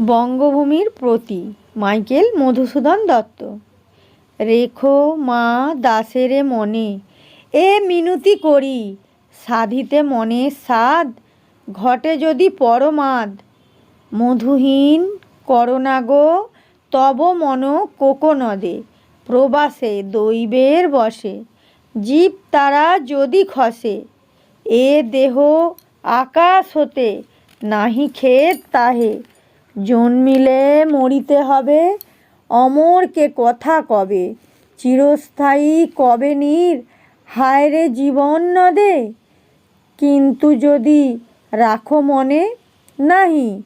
বঙ্গভূমির প্রতি মাইকেল মধুসূদন দত্ত। রেখো মা দাসেরে মনে, এ মিনতি করি। সাধিতে মনে সাধ, ঘটে যদি পরমাদ। মধুহীন করোনা গো, তব মন কোকনদে। প্রবাসে দৈবের বসে, জীব তারা যদি খসে। এ দেহ আকাশ হতে নাহি খেত তাহে। জন্মিলে মরিতে হবে। অমরকে কথা কবে? চিরস্থায়ী কবে নীর? হায় রে জীবন নদে কিন্তু যদি রাখো মনে, নাহি।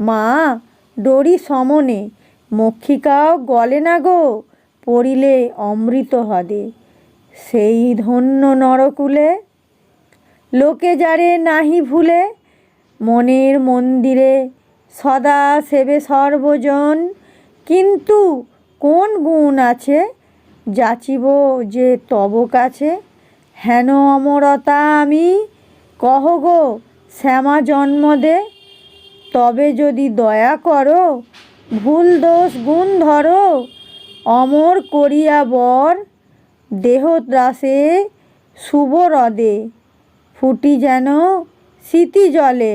মা, ডরি সমনে। মক্ষিকাও গলে না গো, পড়িলে অমৃত হদে। সেই ধন্য নরকুলে, লোকে যারে নাহি ভুলে, মনের মন্দিরে সদা সেবে সর্বজন। কিন্তু কোন গুণ আছে? যাচিব যে তব কাছে। হেন অমরতা আমি, কহ গো শ্যামা জন্ম দে তবে যদি দয়া করো, ভুল দোষ গুণ ধরো, অমর করিয়া বর দেহদ্রাসে শুভ হ্রদে ফুটি যেন স্মৃতি জলে।